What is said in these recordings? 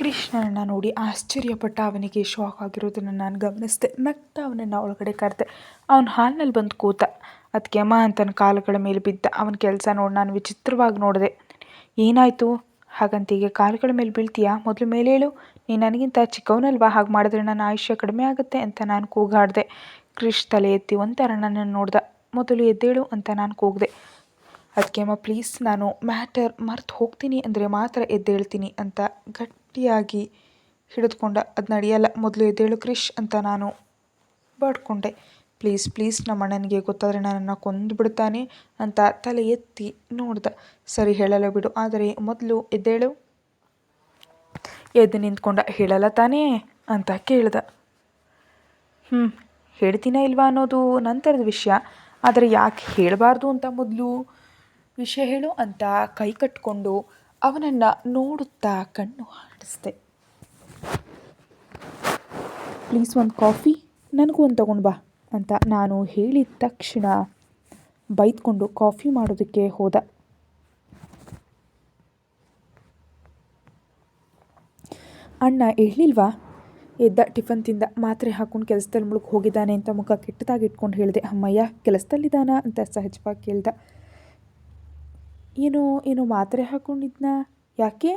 ಕೃಷ್ಣನನ್ನು ನೋಡಿ ಆಶ್ಚರ್ಯಪಟ್ಟ ಅವನಿಗೆ ಶಾಕ್ ಆಗಿರೋದನ್ನು ನಾನು ಗಮನಿಸಿದೆ. ನಗ್ತಾ ಅವನನ್ನು ಒಳಗಡೆ ಕರೆದೆ. ಅವನ ಹಾಲ್ನಲ್ಲಿ ಬಂದು ಕೂತ ಅದಕ್ಕೆ ಅಮ್ಮ ಅಂತನ ಕಾಲುಗಳ ಮೇಲೆ ಬಿದ್ದ. ಅವನ ಕೆಲಸ ನೋಡಿ, ನಾನು ವಿಚಿತ್ರವಾಗಿ ನೋಡಿದೆ. ಏನಾಯಿತು? ಹಾಗಂತ ಈಗ ಕಾಲುಗಳ ಮೇಲೆ ಬೀಳ್ತೀಯಾ? ಮೊದಲು ಮೇಲೆ ಹೇಳು. ನೀನು ನನಗಿಂತ ಚಿಕ್ಕವನಲ್ವಾ? ಹಾಗೆ ಮಾಡಿದ್ರೆ ನನ್ನ ಆಯುಷ್ಯ ಕಡಿಮೆ ಆಗುತ್ತೆ ಅಂತ ನಾನು ಕೂಗಾಡಿದೆ. ಕೃಷ್ ತಲೆ ಎತ್ತಿ ಒಂಥರ ನನ್ನನ್ನು ನೋಡ್ದ. ಮೊದಲು ಎದ್ದೇಳು ಅಂತ ನಾನು ಕೂಗಿದೆ. ಅದಕ್ಕೆ ಅಮ್ಮ ಪ್ಲೀಸ್ ನಾನು ಮ್ಯಾಟರ್ ಮರ್ತು ಹೋಗ್ತೀನಿ. ಅಂದರೆ ಮಾತ್ರ ಎದ್ದೇಳ್ತೀನಿ ಅಂತ ಗಟ್ಟಿಯಾಗಿ ಹಿಡಿದುಕೊಂಡ, ಅದು ನಡೆಯಲ್ಲ, ಮೊದಲು ಎದ್ದೇಳು ಕ್ರಿಶ್ ಅಂತ ನಾನು ಬಡ್ಕೊಂಡೆ. ಪ್ಲೀಸ್ ಪ್ಲೀಸ್ ನಮ್ಮ ಅಣ್ಣನಿಗೆ ಗೊತ್ತಾದರೆ ನನ್ನನ್ನು ಕೊಂದು ಬಿಡ್ತಾನೆ ಅಂತ ತಲೆ ಎತ್ತಿ ನೋಡ್ದ. ಸರಿ, ಹೇಳಲ್ಲ ಬಿಡು, ಆದರೆ ಮೊದಲು ಎದ್ದೇಳು. ಎದ್ದು ನಿಂತ್ಕೊಂಡ ಹೇಳಲ್ಲ ತಾನೇ ಅಂತ ಕೇಳ್ದ. ಹ್ಞೂ ಹೇಳ್ತೀನ ಇಲ್ವಾ ಅನ್ನೋದು ನಂತರದ ವಿಷಯ. ಆದರೆ ಯಾಕೆ ಹೇಳಬಾರ್ದು ಅಂತ ಮೊದಲು ವಿಷಯ ಹೇಳು ಅಂತ ಕೈ ಕಟ್ಕೊಂಡು ಅವನನ್ನು ನೋಡುತ್ತಾ ಕಣ್ಣು ಆಡಿಸ್ದೆ ಪ್ಲೀಸ್ ಒಂದು ಕಾಫಿ? ನನಗೂ ಒಂದು ತಗೊಂಡು ಬಾ ಅಂತ ನಾನು ಹೇಳಿದ ತಕ್ಷಣ ಬೈದ್ಕೊಂಡು ಕಾಫಿ ಮಾಡೋದಕ್ಕೆ ಹೋದ. ಅಣ್ಣ, ಹೇಳಿಲ್ವಾ? ಎದ್ದ ಟಿಫನ್ ತಿಂದ ಮಾತ್ರೆ ಹಾಕೊಂಡು ಕೆಲಸದಲ್ಲಿ ಮುಳುಗಿ ಹೋಗಿದ್ದಾನೆ ಅಂತ ಮುಖ ಕೆಟ್ಟದಾಗಿ ಇಟ್ಕೊಂಡು ಹೇಳಿದೆ. ಅಮ್ಮಯ್ಯ, ಕೆಲಸದಲ್ಲಿದ್ದಾನ? ಅಂತ ಸಹಜವಾಗಿ ಕೇಳ್ದ. ಏನೋ, ಏನು ಮಾತ್ರೆ ಹಾಕ್ಕೊಂಡಿದ್ನ ಯಾಕೆ?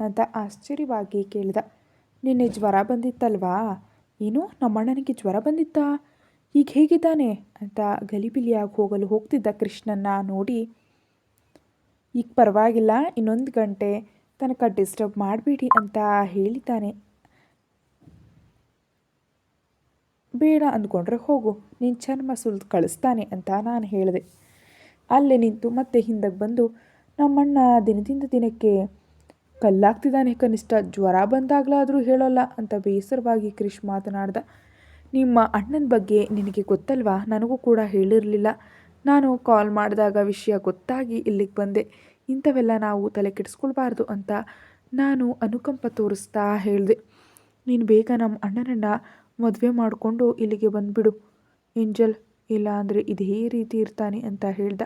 ಅಂತ ಆಶ್ಚರ್ಯವಾಗಿ ಕೇಳಿದ. ನಿನ್ನೆ ಜ್ವರ ಬಂದಿತ್ತಲ್ವಾ? ಏನು, ನಮ್ಮಣ್ಣನಿಗೆ ಜ್ವರ ಬಂದಿತ್ತಾ? ಈಗ ಹೇಗಿದ್ದಾನೆ ಅಂತ ಗಲಿಬಿಲಿಯಾಗಿ ಹೋಗಲು ಹೋಗ್ತಿದ್ದ ಕೃಷ್ಣನ್ನ ನೋಡಿ. ಈಗ ಪರವಾಗಿಲ್ಲ, ಇನ್ನೊಂದು ಗಂಟೆ ತನಕ ಡಿಸ್ಟರ್ಬ್ ಮಾಡಬೇಡಿ ಅಂತ ಹೇಳಿದ್ದಾನೆ. ಬೇಡ ಅಂದ್ಕೊಂಡ್ರೆ ಹೋಗು, ನೀನು ಚರ್ಮ ಸುಲ್ದು ಕಳಿಸ್ತಾನೆ ಅಂತ ನಾನು ಹೇಳಿದೆ. ಅಲ್ಲೇ ನಿಂತು ಮತ್ತೆ ಹಿಂದಕ್ಕೆ ಬಂದು, ನಮ್ಮಣ್ಣ ದಿನದಿಂದ ದಿನಕ್ಕೆ ಕಲ್ಲಾಗ್ತಿದ್ದಾನೆ ಕನಿಷ್ಠ, ಜ್ವರ ಬಂದಾಗಲಾದರೂ ಹೇಳೋಲ್ಲ ಅಂತ ಬೇಸರವಾಗಿ ಕ್ರಿಶ್ ಮಾತನಾಡ್ದ. ನಿಮ್ಮ ಅಣ್ಣನ ಬಗ್ಗೆ ನಿನಗೆ ಗೊತ್ತಲ್ವಾ? ನನಗೂ ಕೂಡ ಹೇಳಿರಲಿಲ್ಲ. ನಾನು ಕಾಲ್ ಮಾಡಿದಾಗ ವಿಷಯ ಗೊತ್ತಾಗಿ ಇಲ್ಲಿಗೆ ಬಂದೆ. ಇಂಥವೆಲ್ಲ ನಾವು ತಲೆ ಕೆಡಿಸ್ಕೊಳ್ಬಾರ್ದು ಅಂತ ನಾನು ಅನುಕಂಪ ತೋರಿಸ್ತಾ ಹೇಳಿದೆ. ನೀನು ಬೇಗ ನಮ್ಮ ಅಣ್ಣನನ್ನು ಮದುವೆ ಮಾಡಿಕೊಂಡು ಇಲ್ಲಿಗೆ ಬಂದುಬಿಡು, ಏಂಜಲ್. ಇಲ್ಲ ಅಂದರೆ ಇದೇ ರೀತಿ ಇರ್ತಾನೆ ಅಂತ ಹೇಳ್ದ.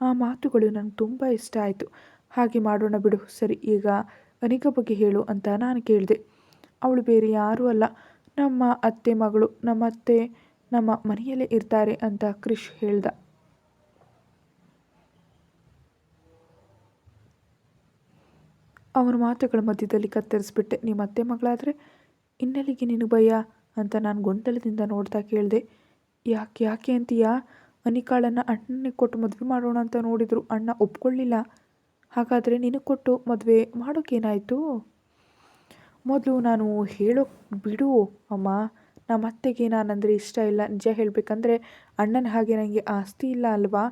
ಆ ಮಾತುಗಳು ನನಗೆ ತುಂಬ ಇಷ್ಟ ಆಯಿತು. ಹಾಗೆ ಮಾಡೋಣ ಬಿಡು. ಸರಿ, ಈಗ ಅನಿಕ ಬಗ್ಗೆ ಹೇಳು ಅಂತ ನಾನು ಕೇಳಿದೆ. ಅವಳು ಬೇರೆ ಯಾರೂ ಅಲ್ಲ. ನಮ್ಮ ಅತ್ತೆ ಮಗಳು, ನಮ್ಮ ಅತ್ತೆ ನಮ್ಮ ಮನೆಯಲ್ಲೇ ಇರ್ತಾರೆ ಅಂತ ಕ್ರಿಶ್ ಹೇಳ್ದ. ಅವನ ಮಾತುಗಳ ಮಧ್ಯದಲ್ಲಿ ಕತ್ತರಿಸ್ಬಿಟ್ಟೆ. ನಿಮ್ಮ ಅತ್ತೆ ಮಗಳಾದರೆ ಇನ್ನೆಲ್ಲಿಗೆ ನಿನಗೆ ಭಯ? ಅಂತ ನಾನು ಗೊಂದಲದಿಂದ ನೋಡ್ತಾ ಕೇಳಿದೆ. ಯಾಕೆ ಯಾಕೆ ಅಂತೀಯ? ಅನಿಕಾಳನ್ನು ಅಣ್ಣನಿಗೆ ಕೊಟ್ಟು ಮದುವೆ ಮಾಡೋಣ ಅಂತ ನೋಡಿದ್ರು. ಅಣ್ಣ ಒಪ್ಕೊಳ್ಳಿಲ್ಲ. ಹಾಗಾದರೆ ನಿನಗೆ ಕೊಟ್ಟು ಮದುವೆ ಮಾಡೋಕ್ಕೇನಾಯಿತು ಮೊದಲು ನಾನು ಹೇಳೋ, ಬಿಡು ಅಮ್ಮ. ನಮ್ಮ ಅತ್ತೆಗೆ ನಾನಂದರೆ ಇಷ್ಟ ಇಲ್ಲ. ನಿಜ ಹೇಳಬೇಕಂದ್ರೆ ಅಣ್ಣನ ಹಾಗೆ ನನಗೆ ಆಸ್ತಿ ಇಲ್ಲ ಅಲ್ವಾ?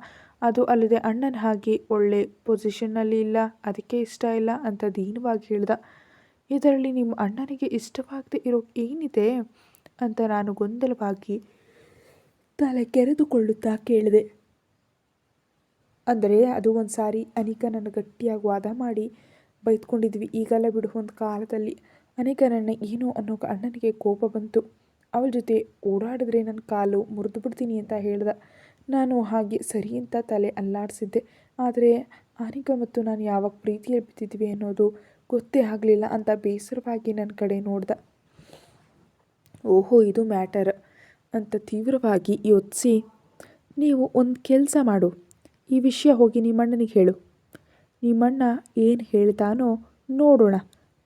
ಅದು ಅಲ್ಲದೆ ಅಣ್ಣನ ಹಾಗೆ ಒಳ್ಳೆ ಪೊಸಿಷನ್ನಲ್ಲಿ ಇಲ್ಲ. ಅದಕ್ಕೆ ಇಷ್ಟ ಇಲ್ಲ ಅಂತ ದೀನವಾಗಿ ಹೇಳ್ದ. ಇದರಲ್ಲಿ ನಿಮ್ಮ ಅಣ್ಣನಿಗೆ ಇಷ್ಟವಾಗದೆ ಇರೋ ಏನಿದೆ? ಅಂತ ನಾನು ಗೊಂದಲವಾಗಿ ತಲೆ ಕೆರೆದುಕೊಳ್ಳುತ್ತಾ ಕೇಳಿದೆ. ಅಂದರೆ ಅದು ಒಂದು ಸಾರಿ ಅನಿಕ ನನ್ನ ಗಟ್ಟಿಯಾಗಿ ವಾದ ಮಾಡಿ ಬೈದ್ಕೊಂಡಿದ್ವಿ. ಈಗಲ್ಲ ಬಿಡು, ಒಂದು ಕಾಲದಲ್ಲಿ ಅನೇಕ ನನ್ನ ಏನು ಅನ್ನೋ ಅಣ್ಣನಿಗೆ ಕೋಪ ಬಂತು. ಅವಳ ಜೊತೆ ಓಡಾಡಿದ್ರೆ ನನ್ನ ಕಾಲು ಮುರಿದು ಬಿಡ್ತೀನಿ ಅಂತ ಹೇಳ್ದ. ನಾನು ಹಾಗೆ ಸರಿ ಅಂತ ತಲೆ ಅಲ್ಲಾಡಿಸಿದ್ದೆ. ಆದರೆ ಅನಿಕ ಮತ್ತು ನಾನು ಯಾವಾಗ ಪ್ರೀತಿಯಲ್ಲಿ ಬಿದ್ದಿದ್ವಿ ಅನ್ನೋದು ಗೊತ್ತೇ ಆಗಲಿಲ್ಲ ಅಂತ ಬೇಸರವಾಗಿ ನನ್ನ ಕಡೆ ನೋಡ್ದ. ಓಹೋ, ಇದು ಮ್ಯಾಟರ್. ಅಂತ ತೀವ್ರವಾಗಿ ಯೋಚಿಸಿ, ನೀವು ಒಂದು ಕೆಲಸ ಮಾಡು. ಈ ವಿಷಯ ಹೋಗಿ ನಿಮ್ಮಣ್ಣನಿಗೆ ಹೇಳು. ನಿಮ್ಮಣ್ಣ ಏನು ಹೇಳ್ತಾನೋ ನೋಡೋಣ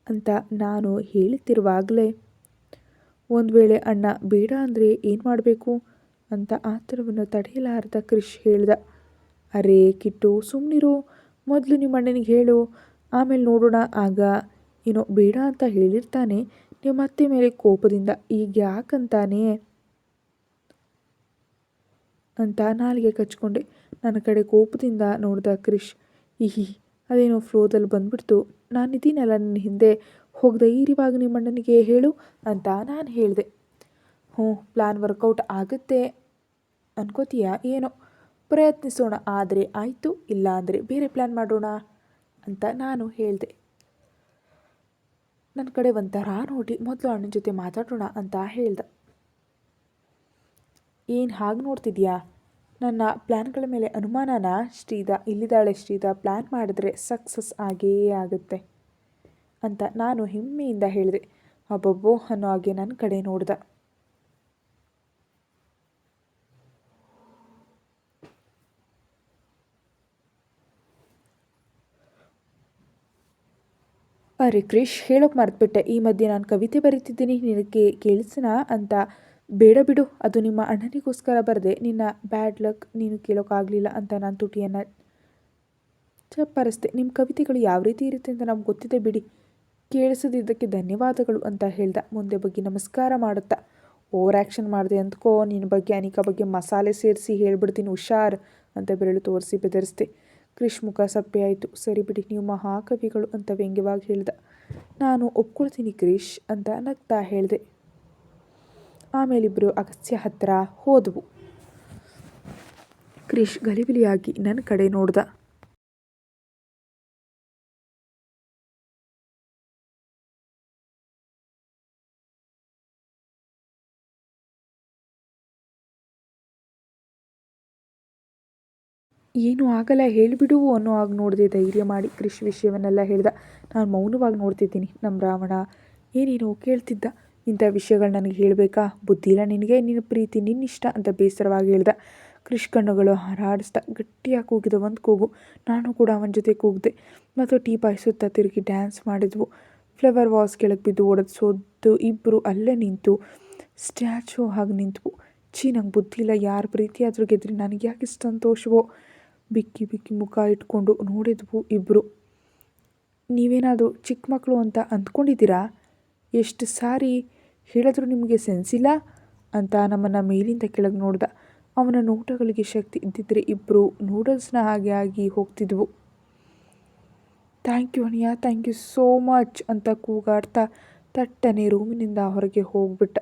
ಅಂತ ನಾನು ಹೇಳುತ್ತಿರುವಾಗಲೇ ಒಂದು ವೇಳೆ ಅಣ್ಣ ಬೇಡ ಅಂದರೆ ಏನು ಮಾಡಬೇಕು? ಅಂತ ಆತರವನ್ನು ತಡೆಯಲಾರದ ಕ್ರಿಶ್ ಹೇಳ್ದ, ಅರೇ ಕಿಟ್ಟು ಸುಮ್ಮನಿರು ಮೊದಲು ನಿಮ್ಮ ಅಣ್ಣನಿಗೆ ಹೇಳು. ಆಮೇಲೆ ನೋಡೋಣ. ಆಗ ಏನೋ ಬೇಡ ಅಂತ ಹೇಳಿರ್ತಾನೆ. ನಿಮ್ಮ ಅತ್ತೆ ಮೇಲೆ ಕೋಪದಿಂದ ಈಗ ಯಾಕಂತಾನೆ ಅಂತ ನಾಲಿಗೆ ಕಚ್ಕೊಂಡೆ. ನನ್ನ ಕಡೆ ಕೋಪದಿಂದ ನೋಡಿದ ಕ್ರಿಶ್, ಇಹಿ, ಅದೇನೋ ಫ್ಲೋದಲ್ಲಿ ಬಂದ್ಬಿಡ್ತು. ನಾನಿದ್ದೀನಲ್ಲ ನಿನ್ನ ಹಿಂದೆ ಹೋಗಿ ಧೈರ್ಯವಾಗಿ ನಿಮ್ಮ ಅಣ್ಣನಿಗೆ ಹೇಳು ಅಂತ ನಾನು ಹೇಳಿದೆ. ಹ್ಞೂ ಪ್ಲ್ಯಾನ್ ವರ್ಕೌಟ್ ಆಗುತ್ತೆ. ಅನ್ಕೋತೀಯ? ಏನೋ. ಪ್ರಯತ್ನಿಸೋಣ. ಆದರೆ ಆಯಿತು, ಇಲ್ಲ ಅಂದರೆ ಬೇರೆ ಪ್ಲ್ಯಾನ್ ಮಾಡೋಣ ಅಂತ ನಾನು ಹೇಳಿದೆ. ನನ್ನ ಕಡೆ ಒಂಥರ ನೋಡಿ, ಮೊದಲು ಅಣ್ಣನ ಜೊತೆ ಮಾತಾಡೋಣ ಅಂತ ಹೇಳ್ದ. ಏನು ಹಾಗೆ ನೋಡ್ತಿದ್ಯಾ? ನನ್ನ ಪ್ಲ್ಯಾನ್ಗಳ ಮೇಲೆ ಅನುಮಾನನ? ಶ್ರೀಧ, ಇಲ್ಲಿದ್ದಾಳೆ ಶ್ರೀಧ ಪ್ಲ್ಯಾನ್ ಮಾಡಿದ್ರೆ ಸಕ್ಸಸ್ ಆಗೇ ಆಗುತ್ತೆ ಅಂತ ನಾನು ಹೆಮ್ಮೆಯಿಂದ ಹೇಳಿದೆ. ಅಬ್ಬಬ್ಬೋ, ಅನ್ನೋ ಹಾಗೆ ನನ್ನ ಕಡೆ ನೋಡ್ದ. ಅರೆ ಕ್ರಿಶ್, ಹೇಳೋಕೆ ಮರೆತುಬಿಟ್ಟೆ. ಈ ಮಧ್ಯೆ ನಾನು ಕವಿತೆ ಬರೀತಿದ್ದೀನಿ. ನಿನಗೆ ಕೇಳಿಸ್ನಾ ಅಂತ ಬೇಡ ಬಿಡು, ಅದು ನಿಮ್ಮ ಅಣ್ಣನಿಗೋಸ್ಕರ ಬರದೆ, ನಿನ್ನ ಬ್ಯಾಡ್ ಲಕ್ ನೀನು ಕೇಳೋಕ್ಕಾಗಲಿಲ್ಲ ಅಂತ ನಾನು ತುಟಿಯನ್ನು ಚಪ್ಪರಿಸ್ದೆ. ನಿಮ್ಮ ಕವಿತೆಗಳು ಯಾವ ರೀತಿ ಇರುತ್ತೆ ಅಂತ ನಮ್ಗೆ ಗೊತ್ತಿದೆ ಬಿಡಿ. ಕೇಳಿಸದಿದ್ದಕ್ಕೆ ಧನ್ಯವಾದಗಳು ಅಂತ ಹೇಳ್ದ. ಮುಂದೆ ಬಗ್ಗೆ ನಮಸ್ಕಾರ ಮಾಡುತ್ತಾ. ಓವರ್ ಆ್ಯಕ್ಷನ್ ಮಾಡಿದೆ ಅಂದ್ಕೋ ನಿನ್ನ ಬಗ್ಗೆ ಅನಿಕಾ ಬಗ್ಗೆ ಮಸಾಲೆ ಸೇರಿಸಿ ಹೇಳ್ಬಿಡ್ತೀನಿ, ಹುಷಾರ್ ಅಂತ ಬೆರಳು ತೋರಿಸಿ ಬೆದರಿಸ್ದೆ. ಕ್ರಿಶ್ ಮುಖ ಸಪ್ಪೆ ಆಯಿತು. ಸರಿ ಬಿಡಿ, ನೀವು ಮಹಾಕವಿಗಳು ಅಂತ ವ್ಯಂಗ್ಯವಾಗಿ ಹೇಳ್ದ. ನಾನು ಒಪ್ಕೊಳ್ತೀನಿ ಕ್ರಿಶ್ ಅಂತ ನಗ್ತಾ ಹೇಳಿದೆ. ಆಮೇಲಿಬ್ಬರು ಅಗಸ್ತ್ಯ ಹತ್ತಿರ ಹೋದವು. ಕ್ರಿಶ್ ಗಲಿಬಿಲಿಯಾಗಿ ನನ್ನ ಕಡೆ ನೋಡ್ದ. ಏನು ಆಗಲ್ಲ ಹೇಳಿಬಿಡು ಅನ್ನೋ ಆಗ ನೋಡಿದೆ ಧೈರ್ಯ ಮಾಡಿ ಕೃಷಿ ವಿಷಯವನ್ನೆಲ್ಲ ಹೇಳ್ದ. ನಾನು ಮೌನವಾಗಿ ನೋಡ್ತಿದ್ದೀನಿ ನಮ್ಮ ರಾವಣ. ಏನೇನೋ ಕೇಳ್ತಿದ್ದ. ಇಂಥ ವಿಷಯಗಳು ನನಗೆ ಹೇಳಬೇಕಾ? ಬುದ್ಧಿ ಇಲ್ಲ ನಿನಗೆ, ನಿನ್ನ ಪ್ರೀತಿ ನಿನ್ನಿಷ್ಟ ಅಂತ ಬೇಸರವಾಗಿ ಹೇಳ್ದ. ಕೃಷ್ ಕಣ್ಣುಗಳು ಹಾರಾಡಿಸ್ದ. ಗಟ್ಟಿಯಾಗಿ ಕೂಗಿದ ಒಂದು ಕೂಗು. ನಾನು ಕೂಡ ಅವನ ಜೊತೆ ಕೂಗಿದೆ. ಮತ್ತು ಟೀ ಬಾಯಿಸುತ್ತಾ ತಿರುಗಿ ಡ್ಯಾನ್ಸ್ ಮಾಡಿದ್ವು. ಫ್ಲವರ್ ವಾಸ್ ಕೆಳಗೆ ಬಿದ್ದು ಓಡೋದು ಸೋದ್ದು ಇಬ್ಬರು ಅಲ್ಲೇ ನಿಂತು ಸ್ಟ್ಯಾಚು ಹಾಗೆ ನಿಂತವು. ಛೀ, ನಂಗೆ ಬುದ್ಧಿ ಇಲ್ಲ ಯಾರ ಪ್ರೀತಿ ಆದರೂ ಗೆದ್ರಿ. ನನಗೆ ಯಾಕೆ ಇಷ್ಟು ಸಂತೋಷವೋ? ಬಿಕ್ಕಿ ಬಿಕ್ಕಿ ಮುಖ ಇಟ್ಕೊಂಡು ನೋಡಿದ್ವು ಇಬ್ಬರು ನೀವೇನಾದರೂ ಚಿಕ್ಕ ಮಕ್ಕಳು ಅಂತ ಅಂದ್ಕೊಂಡಿದ್ದೀರಾ? ಎಷ್ಟು ಸಾರಿ ಹೇಳಿದ್ರು ನಿಮಗೆ ಸೆನ್ಸಿಲ್ಲ ಅಂತ ನಮ್ಮನ್ನು ಮೇಲಿಂದ ಕೆಳಗೆ ನೋಡ್ದ. ಅವನ ನೋಟಗಳಿಗೆ ಶಕ್ತಿ ಇದ್ದಿದ್ದರೆ ಇಬ್ಬರು ನೂಡಲ್ಸ್ನ ಹಾಗೆ ಆಗಿ ಹೋಗ್ತಿದ್ವು. Thank you Aniya. Thank you so much ಅಂತ ಕೂಗಾಡ್ತಾ ತಟ್ಟನೆ ರೂಮಿನಿಂದ ಹೊರಗೆ ಹೋಗ್ಬಿಟ್ಟ.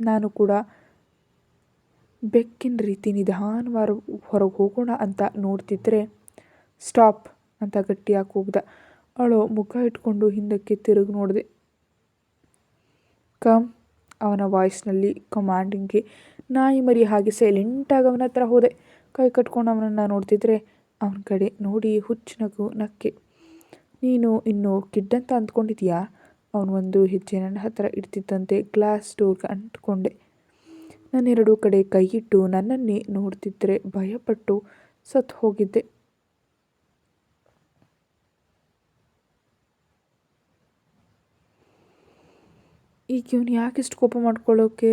ನಾನು ಕೂಡ ಬೆಕ್ಕಿನ ರೀತಿ ನಿಧಾನವಾರ ಹೊರಗೆ ಹೋಗೋಣ ಅಂತ ನೋಡ್ತಿದ್ರೆ ಸ್ಟಾಪ್ ಅಂತ ಗಟ್ಟಿಯಾಗಿ ಕೂಗ್ದ. ಅವಳು ಮುಖ ಇಟ್ಕೊಂಡು ಹಿಂದಕ್ಕೆ ತಿರುಗಿ ನೋಡಿದೆ ಕಮ್ ಅವನ ವಾಯ್ಸ್ನಲ್ಲಿ ಕಮಾಂಡಿಂಗ್ಗೆ ನಾಯಿ ಮರಿ ಹಾಗೆ ಸೈಲೆಂಟಾಗಿ ಅವನ ಹತ್ರ ಹೋದೆ. ಕೈ ಕಟ್ಕೊಂಡು ಅವನನ್ನು ನೋಡ್ತಿದ್ರೆ ಅವನ ಕಡೆ ನೋಡಿ ಹುಚ್ಚು ನಗು ನಕ್ಕೆ. ನೀನು ಇನ್ನು ಕಿಡ್ಡಂತ ಅಂದ್ಕೊಂಡಿದ್ಯಾ? ಅವನು ಒಂದು ಹೆಜ್ಜೆ ನನ್ನ ಹತ್ರ ಇಡ್ತಿದ್ದಂತೆ ಗ್ಲಾಸ್ ಡೋರ್ಗೆ ಅಂಟ್ಕೊಂಡೆ. ನನ್ನೆರಡು ಕಡೆ ಕೈಯಿಟ್ಟು ನನ್ನನ್ನೇ ನೋಡ್ತಿದ್ರೆ ಭಯಪಟ್ಟು ಸತ್ತು ಹೋಗಿದ್ದೆ. ಈಗ ಇವ್ನು ಯಾಕೆ ಇಷ್ಟು ಕೋಪ ಮಾಡ್ಕೊಳ್ಳೋಕೆ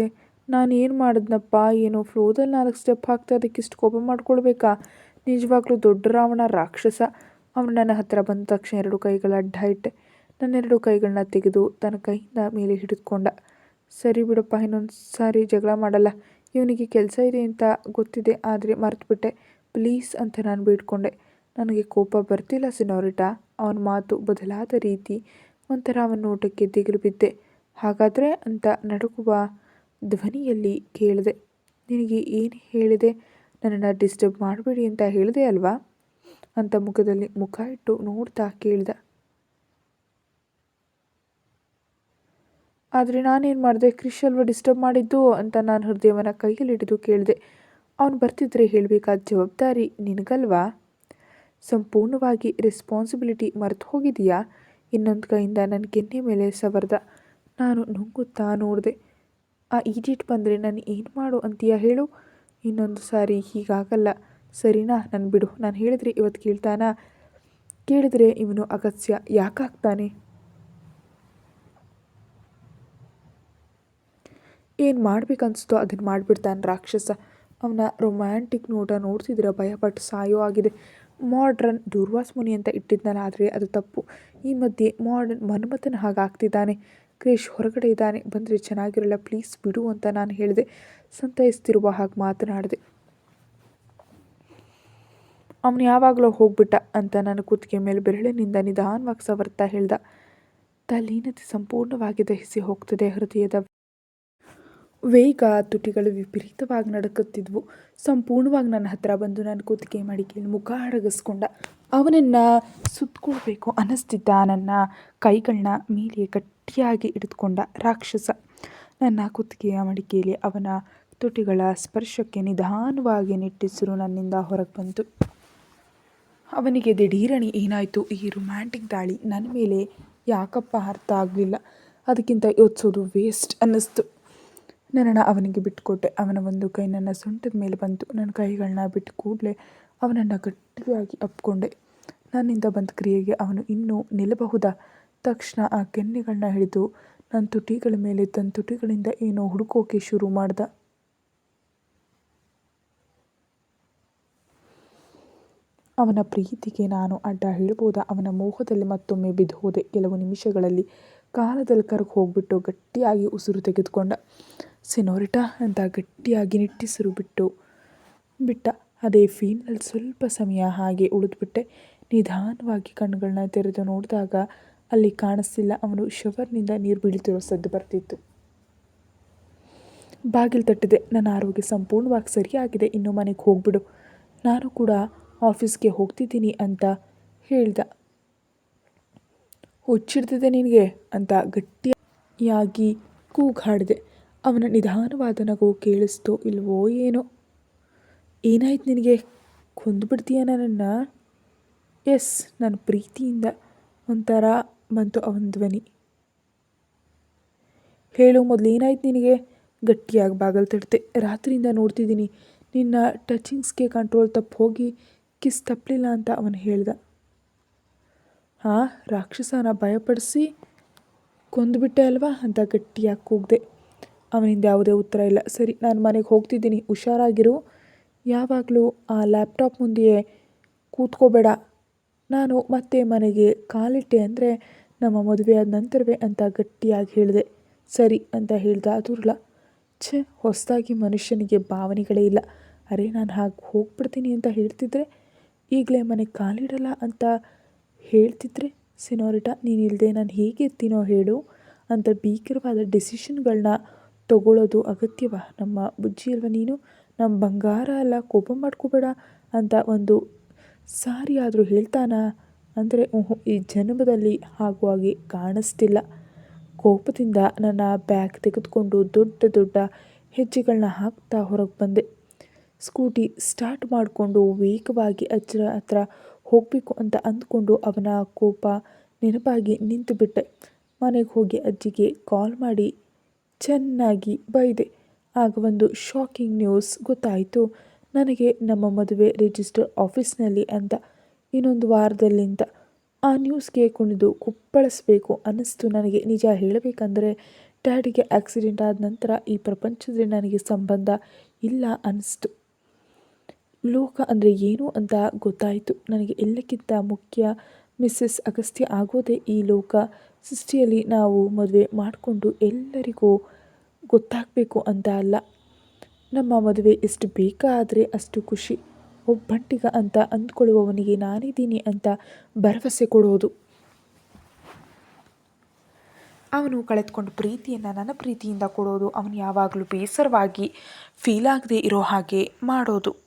ನಾನು ಏನು ಮಾಡಿದ್ನಪ್ಪ? ಏನು ಫ್ಲೋದಲ್ಲಿ ನಾಲ್ಕು ಸ್ಟೆಪ್ ಹಾಕ್ತಾ ಅದಕ್ಕೆ ಇಷ್ಟು ಕೋಪ ಮಾಡ್ಕೊಳ್ಬೇಕಾ? ನಿಜವಾಗ್ಲೂ ದೊಡ್ಡ ರಾವಣ ರಾಕ್ಷಸ. ಅವನು ನನ್ನ ಹತ್ತಿರ ಬಂದ ತಕ್ಷಣ ಎರಡು ಕೈಗಳ ಅಡ್ಡ ಇಟ್ಟೆ ನನ್ನೆರಡು ಕೈಗಳನ್ನ ತೆಗೆದು ತನ್ನ ಕೈಯಿಂದ ಮೇಲೆ ಹಿಡಿದುಕೊಂಡ. ಸರಿ ಬಿಡಪ್ಪ ಇನ್ನೊಂದು ಸಾರಿ ಜಗಳ ಮಾಡಲ್ಲ. ಇವನಿಗೆ ಕೆಲಸ ಇದೆ ಅಂತ ಗೊತ್ತಿದೆ, ಆದರೆ ಮರೆತುಬಿಟ್ಟೆ. ಪ್ಲೀಸ್ ಅಂತ ನಾನು ಬೇಡ್ಕೊಂಡೆ. ನನಗೆ ಕೋಪ ಬರ್ತಿಲ್ಲ, ಸಿನೋರಿಟಾ. ಅವನ ಮಾತು ಬದಲಾದ ರೀತಿ ಒಂಥರ ಅವನ ನೋಟಕ್ಕೆ ದಿಗಿಲು ಬಿದ್ದೆ. ಹಾಗಾದರೆ ಅಂತ ನಡುಗುವ ಧ್ವನಿಯಲ್ಲಿ ಕೇಳಿದೆ. ನಿನಗೆ ಏನು ಹೇಳಿದೆ? ನನ್ನನ್ನು ಡಿಸ್ಟರ್ಬ್ ಮಾಡಬೇಡಿ ಅಂತ ಹೇಳಿದೆ ಅಲ್ವಾ? ಅಂತ ಮುಖದಲ್ಲಿ ಮುಖ ಇಟ್ಟು ನೋಡ್ತಾ ಕೇಳಿದ. ಆದರೆ ನಾನೇನು ಮಾಡಿದೆ? ಕ್ರಿಶ್ ಅಲ್ವಾ ಡಿಸ್ಟರ್ಬ್ ಮಾಡಿದ್ದು ಅಂತ ನಾನು ಹೃದಯವನ್ನು ಕೈಯಲ್ಲಿ ಹಿಡಿದು ಕೇಳಿದೆ. ಅವನು ಬರ್ತಿದ್ರೆ ಹೇಳಬೇಕಾದ ಜವಾಬ್ದಾರಿ ನಿನಗಲ್ವಾ? ಸಂಪೂರ್ಣವಾಗಿ ರೆಸ್ಪಾನ್ಸಿಬಿಲಿಟಿ ಮರೆತು ಹೋಗಿದೆಯಾ ಇನ್ನೊಂದು ಕೈಯಿಂದ ನನ್ನ ಕೆನ್ನೆ ಮೇಲೆ ಸವರ್ದ. ನಾನು ನುಂಗುತ್ತಾ ನೋಡಿದೆ. ಆ ಈಜಿಟ್ ಬಂದರೆ ನಾನು ಏನು ಮಾಡು ಅಂತೀಯ ಹೇಳು? ಇನ್ನೊಂದು ಸಾರಿ ಹೀಗಾಗಲ್ಲ. ಸರಿನಾ? ನಾನು ಬಿಡು. ನಾನು ಹೇಳಿದರೆ ಇವತ್ತು ಕೇಳ್ತಾನಾ? ಕೇಳಿದರೆ ಇವನು ಅಗತ್ಯ. ಯಾಕಾಗ್ತಾನೆ? ಏನು ಮಾಡ್ಬೇಕನ್ನಿಸ್ತೋ ಅದನ್ನು ಮಾಡಿಬಿಡ್ತಾನೆ ರಾಕ್ಷಸ. ಅವನ ರೊಮ್ಯಾಂಟಿಕ್ ನೋಟ ನೋಡ್ತಿದ್ರೆ ಭಯಪಟ್ಟು ಸಾಯೋ ಆಗಿದೆ. ಮಾಡ್ರನ್ ದುರ್ವಾಸ್ ಮುನಿ ಅಂತ ಇಟ್ಟಿದ್ನಲ್ಲ, ಆದರೆ ಅದು ತಪ್ಪು. ಈ ಮಧ್ಯೆ ಮಾಡ್ರನ್ ಮನ್ಮಥನ ಹಾಗಾಗ್ತಿದ್ದಾನೆ. ಕ್ರೇಶ್ ಹೊರಗಡೆ ಇದ್ದಾನೆ. ಬಂದರೆ ಚೆನ್ನಾಗಿರಲ್ಲ ಪ್ಲೀಸ್ ಬಿಡು ಅಂತ ನಾನು ಹೇಳಿದೆ. ಸಂತೈಸ್ತಿರುವ ಹಾಗೆ ಮಾತನಾಡಿದೆ. ಅವನು ಯಾವಾಗಲೂ ಹೋಗ್ಬಿಟ್ಟ ಅಂತ ನನ್ನ ಕುತ್ತಿಗೆ ಮೇಲೆ ಬೆರಳಿನಿಂದ ನಿಧಾನವಾಗಿ ಸವರ್ತಾ ಹೇಳ್ದ, ತಲ್ಲೀನತೆ ಸಂಪೂರ್ಣವಾಗಿ ದಹಿಸಿ ಹೋಗ್ತದೆ ಹೃದಯದ ವೇಗ. ತುಟಿಗಳು ವಿಪರೀತವಾಗಿ ನಡುಕುತ್ತಿದ್ವು. ಸಂಪೂರ್ಣವಾಗಿ ನನ್ನ ಹತ್ರ ಬಂದು ನನ್ನ ಕುತ್ತಿಗೆ ಮಡಿಕೆಯಲ್ಲಿ ಮುಖ ಅಡಗಿಸ್ಕೊಂಡ, ಅವನನ್ನು ಸುತ್ತಕೊಳ್ಬೇಕು ಅನ್ನಿಸ್ತಿದ್ದ ನನ್ನ ಕೈಗಳನ್ನ ಮೇಲೆ ಗಟ್ಟಿಯಾಗಿ ಹಿಡಿದುಕೊಂಡ ರಾಕ್ಷಸ. ನನ್ನ ಕುತ್ತಿಗೆಯ ಮಡಿಕೆಯಲ್ಲಿ ಅವನ ತುಟಿಗಳ ಸ್ಪರ್ಶಕ್ಕೆ ನಿಧಾನವಾಗಿ ನಿಟ್ಟಿಸಿರು ನನ್ನಿಂದ ಹೊರಗೆ ಬಂತು. ಅವನಿಗೆ ದಿಢೀರಣಿ ಏನಾಯಿತು? ಈ ರೊಮ್ಯಾಂಟಿಕ್ ದಾಳಿ ನನ್ನ ಮೇಲೆ ಯಾಕಪ್ಪ ಅರ್ಥ ಆಗಲಿಲ್ಲ? ಅದಕ್ಕಿಂತ ಯೋಚಿಸೋದು ವೇಸ್ಟ್ ಅನ್ನಿಸ್ತು. ನನ್ನನ್ನು ಅವನಿಗೆ ಬಿಟ್ಟುಕೊಟ್ಟೆ. ಅವನ ಒಂದು ಕೈ ನನ್ನ ಸೊಂಟದ ಮೇಲೆ ಬಂತು. ನನ್ನ ಕೈಗಳನ್ನ ಬಿಟ್ಟು ಕೂಡಲೇ ಅವನನ್ನು ಗಟ್ಟಿಯಾಗಿ ಅಪ್ಕೊಂಡೆ. ನನ್ನಿಂದ ಬಂದ ಕ್ರಿಯೆಗೆ ಅವನು ಇನ್ನೂ ನಿಲ್ಲಬಹುದಾ? ತಕ್ಷಣ ಆ ಕೆನ್ನೆಗಳನ್ನ ಹಿಡಿದು ನನ್ನ ತುಟಿಗಳ ಮೇಲೆ ತನ್ನ ತುಟಿಗಳಿಂದ ಏನೋ ಹುಡುಕೋಕೆ ಶುರು ಮಾಡ್ದ. ಅವನ ಪ್ರೀತಿಗೆ ನಾನು ಅಡ್ಡ ಹೇಳ್ಬೋದ, ಅವನ ಮೋಹದಲ್ಲಿ ಮತ್ತೊಮ್ಮೆ ಬಿದ್ದು ಹೋದೆ. ಕೆಲವು ನಿಮಿಷಗಳಲ್ಲಿ ಕಾಲದಲ್ಲಿ ಕರಗಿ ಹೋಗ್ಬಿಟ್ಟು ಗಟ್ಟಿಯಾಗಿ ಉಸಿರು ತೆಗೆದುಕೊಂಡ. ಸಿನೋರಿಟಾ, ಅಂತ ಗಟ್ಟಿಯಾಗಿ ನಿಟ್ಟಿಸಿರು ಬಿಟ್ಟು ಬಿಟ್ಟ. ಅದೇ ಫೀಲ್ನಲ್ಲಿ ಸ್ವಲ್ಪ ಸಮಯ ಹಾಗೆ ಉಳಿದ್ಬಿಟ್ಟೆ. ನಿಧಾನವಾಗಿ ಕಣ್ಗಳನ್ನ ತೆರೆದು ನೋಡಿದಾಗ ಅಲ್ಲಿ ಕಾಣಿಸ್ತಿಲ್ಲ ಅವನು ಶವರ್ನಿಂದ ನೀರು ಬೀಳ್ತಿರೋ ಸದ್ದು ಬರ್ತಿತ್ತು ಬಾಗಿಲು ತಟ್ಟಿದೆ. ನನ್ನ ಆರೋಗ್ಯ ಸಂಪೂರ್ಣವಾಗಿ ಸರಿಯಾಗಿದೆ. ಇನ್ನು ಮನೆಗೆ ಹೋಗ್ಬಿಡು. ನಾನು ಕೂಡ ಆಫೀಸ್ಗೆ ಹೋಗ್ತಿದ್ದೀನಿ ಅಂತ ಹೇಳ್ದ. ಹುಚ್ಚಿಡ್ತಿದೆ ನಿನಗೆ ಅಂತ ಗಟ್ಟಿಯಾಗಿ ಕೂಗಾಡಿದೆ. ಅವನ ನಿಧಾನವಾದ ನಗು ಕೇಳಿಸ್ತೋ. ಇಲ್ವೋ ಏನೋ. ಏನಾಯ್ತು ನಿನಗೆ? ಕೊಂದುಬಿಡ್ತೀಯ ನನ್ನನ್ನು? ಎಸ್, ನನ್ನ ಪ್ರೀತಿಯಿಂದ. ಒಂಥರ ಬಂತು ಅವನ ಧ್ವನಿ. ಹೇಳು, ಮೊದಲು ಏನಾಯ್ತು ನಿನಗೆ? ಗಟ್ಟಿಯಾಗಿ ಬಾಗಲ್ ತಡ್ತೆ ರಾತ್ರಿಯಿಂದ ನೋಡ್ತಿದ್ದೀನಿ, ನಿನ್ನ ಟಚಿಂಗ್ಸ್ಗೆ ಕಂಟ್ರೋಲ್ ತಪ್ಪು ಹೋಗಿ ಕಿಸ್ ತಪ್ಪಲಿಲ್ಲ ಅಂತ ಅವನು ಹೇಳ್ದ. ಹಾಂ ರಾಕ್ಷಸನ ಭಯಪಡಿಸಿ ಕೊಂದುಬಿಟ್ಟೆ ಅಲ್ವಾ ಅಂತ ಗಟ್ಟಿಯಾಗಿ ಕೂಗ್ದೆ. ಅವನಿಂದ ಯಾವುದೇ ಉತ್ತರ ಇಲ್ಲ. ಸರಿ, ನಾನು ಮನೆಗೆ ಹೋಗ್ತಿದ್ದೀನಿ. ಹುಷಾರಾಗಿರು. ಯಾವಾಗಲೂ ಆ ಲ್ಯಾಪ್ಟಾಪ್ ಮುಂದೆಯೇ ಕೂತ್ಕೋಬೇಡ. ನಾನು ಮತ್ತೆ ಮನೆಗೆ ಕಾಲಿಟ್ಟೆ ಅಂದರೆ ನಮ್ಮ ಮದುವೆ ಆದ ನಂತರವೇ ಅಂತ ಗಟ್ಟಿಯಾಗಿ ಹೇಳಿದೆ. ಸರಿ ಅಂತ ಹೇಳ್ದ ದುರ್ಲ ಛೇ, ಹೊಸದಾಗಿ ಮನುಷ್ಯನಿಗೆ ಭಾವನೆಗಳೇ ಇಲ್ಲ. ಅರೆ, ನಾನು ಹಾಗೆ ಹೋಗ್ಬಿಡ್ತೀನಿ ಅಂತ ಹೇಳ್ತಿದ್ರೆ? ಈಗಲೇ ಮನೆಗೆ ಕಾಲಿಡಲ್ಲ ಅಂತ ಹೇಳ್ತಿದ್ರೆ? ಸಿನೋರಿಟ ನೀನಿಲ್ಲದೆ ನಾನು ಹೇಗೆ ಇರ್ತೀನೋ ಹೇಳು ಅಂತ ಭೀಕರವಾದ ಡಿಸಿಷನ್ಗಳನ್ನ ತಗೊಳ್ಳೋದು ಅಗತ್ಯವ? ನಮ್ಮ ಬುಜ್ಜಿ ಅಲ್ವ ನೀನು? ನಮ್ಮ ಬಂಗಾರ ಅಲ್ಲ, ಕೋಪ ಮಾಡ್ಕೋಬೇಡ ಅಂತ ಒಂದು ಸಾರಿ ಆದರೂ ಹೇಳ್ತಾನಾ? ಅಂದರೆ ಈ ಜನ್ಮದಲ್ಲಿ ಆಗುವಾಗೆ ಕಾಣಿಸ್ತಿಲ್ಲ. ಕೋಪದಿಂದ ನನ್ನ ಬ್ಯಾಗ್ ತೆಗೆದುಕೊಂಡು ದೊಡ್ಡ ದೊಡ್ಡ ಹೆಜ್ಜೆಗಳನ್ನ ಹಾಕ್ತಾ ಹೊರಗೆ ಬಂದೆ. ಸ್ಕೂಟಿ ಸ್ಟಾರ್ಟ್ ಮಾಡಿಕೊಂಡು ವೇಗವಾಗಿ ಅಜ್ಜರ ಹತ್ರ ಹೋಗಬೇಕು ಅಂತ ಅಂದ್ಕೊಂಡು ಅವನ ಕೋಪ ನೆನಪಾಗಿ ನಿಂತು ಬಿಟ್ಟೆ ಮನೆಗೆ ಹೋಗಿ ಅಜ್ಜಿಗೆ ಕಾಲ್ ಮಾಡಿ ಚೆನ್ನಾಗಿ ಬೈದೆ. ಆಗ ಒಂದು ಶಾಕಿಂಗ್ ನ್ಯೂಸ್ ಗೊತ್ತಾಯಿತು. ನನಗೆ ನಮ್ಮ ಮದುವೆ ರಿಜಿಸ್ಟರ್ ಆಫೀಸ್ನಲ್ಲಿ ಅಂತ ಇನ್ನೊಂದು ವಾರದಲ್ಲಿಂದ ಆ ನ್ಯೂಸ್ಗೆ ಕುಣಿದು ಕುಪ್ಪಳಿಸ್ಬೇಕು ಅನ್ನಿಸ್ತು ನನಗೆ. ನಿಜ ಹೇಳಬೇಕಂದ್ರೆ, ಡ್ಯಾಡಿಗೆ ಆಕ್ಸಿಡೆಂಟ್ ಆದ ನಂತರ ಈ ಪ್ರಪಂಚದಲ್ಲಿ ನನಗೆ ಸಂಬಂಧ ಇಲ್ಲ ಅನ್ನಿಸ್ತು. ಲೋಕ ಅಂದರೆ ಏನು ಅಂತ ಗೊತ್ತಾಯಿತು. ನನಗೆ ಎಲ್ಲಕ್ಕಿಂತ ಮುಖ್ಯ ಮಿಸ್ಸಸ್ ಅಗಸ್ತ್ಯ ಆಗೋದೇ ಈ ಲೋಕ. ಸೃಷ್ಟಿಯಲ್ಲಿ ನಾವು ಮದುವೆ ಮಾಡಿಕೊಂಡು ಎಲ್ಲರಿಗೂ ಗೊತ್ತಾಗಬೇಕು ಅಂತ ಅಲ್ಲ. ನಮ್ಮ ಮದುವೆ ಎಷ್ಟು ಬೇಕಾದರೆ ಅಷ್ಟು ಖುಷಿ. ಒಬ್ಬಂಟಿಗ ಅಂತ ಅಂದ್ಕೊಳ್ಳುವವನಿಗೆ ನಾನಿದ್ದೀನಿ ಅಂತ ಭರವಸೆ ಕೊಡೋದು. ಅವನು ಕಳೆದುಕೊಂಡು ಪ್ರೀತಿಯನ್ನು ನನ್ನ ಪ್ರೀತಿಯಿಂದ ಕೊಡೋದು. ಅವನು ಯಾವಾಗಲೂ ಬೇಸರವಾಗಿ ಫೀಲ್ ಆಗದೆ ಇರೋ ಹಾಗೆ ಮಾಡೋದು.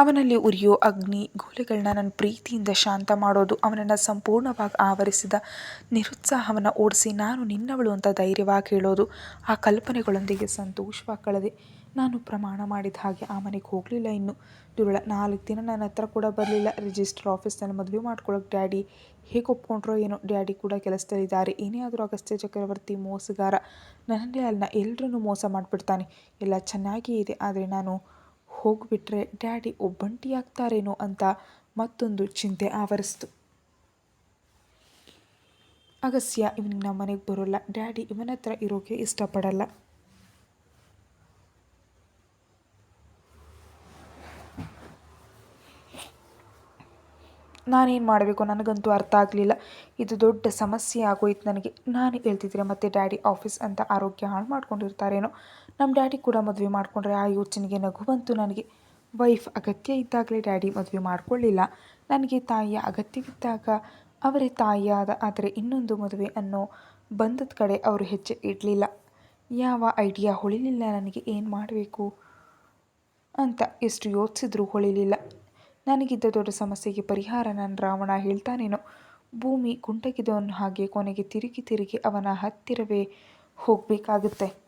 ಅವನಲ್ಲಿ ಉರಿಯೋ ಅಗ್ನಿ, ಗೋಲೆಗಳನ್ನ ನನ್ನ ಪ್ರೀತಿಯಿಂದ ಶಾಂತ ಮಾಡೋದು, ಅವನನ್ನು ಸಂಪೂರ್ಣವಾಗಿ ಆವರಿಸಿದ ನಿರುತ್ಸಾಹವನ್ನು ಓಡಿಸಿ ನಾನು ನಿನ್ನವಳು ಅಂತ ಧೈರ್ಯವಾಗಿ ಹೇಳೋದು, ಆ ಕಲ್ಪನೆಗಳೊಂದಿಗೆ ಸಂತೋಷವಾಗಿ ಕಳೆದೆ. ನಾನು ಪ್ರಮಾಣ ಮಾಡಿದ ಹಾಗೆ ಆ ಮನೆಗೆ ಹೋಗಲಿಲ್ಲ ಇನ್ನು. ದುರುಳ ನಾಲ್ಕು ದಿನ ನನ್ನ ಹತ್ರ ಕೂಡ ಬರಲಿಲ್ಲ. ರಿಜಿಸ್ಟರ್ ಆಫೀಸ್ನಲ್ಲಿ ಮದುವೆ ಮಾಡ್ಕೊಳ್ಳೋಕೆ ಡ್ಯಾಡಿ ಹೇಗೆ ಒಪ್ಕೊಂಡ್ರೋ ಏನೋ, ಡ್ಯಾಡಿ ಕೂಡ ಕೆಲಸದಲ್ಲಿದ್ದಾರೆ. ಏನೇ ಆದರೂ ಅಗಸ್ತ್ಯ ಚಕ್ರವರ್ತಿ ಮೋಸಗಾರ, ನನ್ನನ್ನೇ ಅಲ್ಲ ಎಲ್ಲರನ್ನೂ ಮೋಸ ಮಾಡಿಬಿಡ್ತಾನೆ. ಎಲ್ಲ ಚೆನ್ನಾಗಿಯೇ ಇದೆ, ಆದರೆ ನಾನು ಹೋಗಿಬಿಟ್ರೆ ಡ್ಯಾಡಿ ಒಬ್ಬಂಟಿಯಾಗ್ತಾರೇನೋ ಅಂತ ಮತ್ತೊಂದು ಚಿಂತೆ ಆವರಿಸ್ತು. ಅಗಸ್ಯ ಇವನಿಗೆ ನಮ್ಮ ಮನೆಗೆ ಬರೋಲ್ಲ. ಡ್ಯಾಡಿ ಇವನ ಹತ್ರ ಇರೋಕೆ ಇಷ್ಟಪಡಲ್ಲ. ನಾನೇನು ಮಾಡಬೇಕು? ನನಗಂತೂ ಅರ್ಥ ಆಗಲಿಲ್ಲ. ಇದು ದೊಡ್ಡ ಸಮಸ್ಯೆ ಆಗೋಯ್ತು ನನಗೆ. ನಾನು ಹೇಳ್ತಿದ್ರೆ ಮತ್ತೆ ಡ್ಯಾಡಿ ಆಫೀಸ್ ಅಂತ ಆರೋಗ್ಯ ಹಾಳು ಮಾಡ್ಕೊಂಡಿರ್ತಾರೇನೋ? ನಮ್ಮ ಡ್ಯಾಡಿ ಕೂಡ ಮದುವೆ ಮಾಡಿಕೊಂಡ್ರೆ ಆ ಯೋಚನೆಗೆ ನಗು ಬಂತು ನನಗೆ. ವೈಫ್ ಅಗತ್ಯ ಇದ್ದಾಗಲೇ ಡ್ಯಾಡಿ ಮದುವೆ ಮಾಡಿಕೊಳ್ಳಿಲ್ಲ. ನನಗೆ ತಾಯಿಯ ಅಗತ್ಯವಿದ್ದಾಗ, ಅವರೇ ತಾಯಿಯಾದ ಆದರೆ ಇನ್ನೊಂದು ಮದುವೆ ಅನ್ನೋ ಬಂದದ ಕಡೆ ಅವರು ಹೆಜ್ಜೆ ಇಡಲಿಲ್ಲ. ಯಾವ ಐಡಿಯಾ ಹೊಳಿಲಿಲ್ಲ ನನಗೆ, ಏನು ಮಾಡಬೇಕು ಅಂತ ಎಷ್ಟು ಯೋಚಿಸಿದ್ರೂ ಹೊಳಿಲಿಲ್ಲ. ನನಗಿದ್ದ ದೊಡ್ಡ ಸಮಸ್ಯೆಗೆ ಪರಿಹಾರ ನಾನು ರಾವಣ ಹೇಳ್ತಾನೇನೋ. ಭೂಮಿ ಗುಂಟಗಿದವನು ಹಾಗೆ ಕೊನೆಗೆ ತಿರುಗಿ ತಿರುಗಿ ಅವನ ಹತ್ತಿರವೇ ಹೋಗಬೇಕಾಗುತ್ತೆ.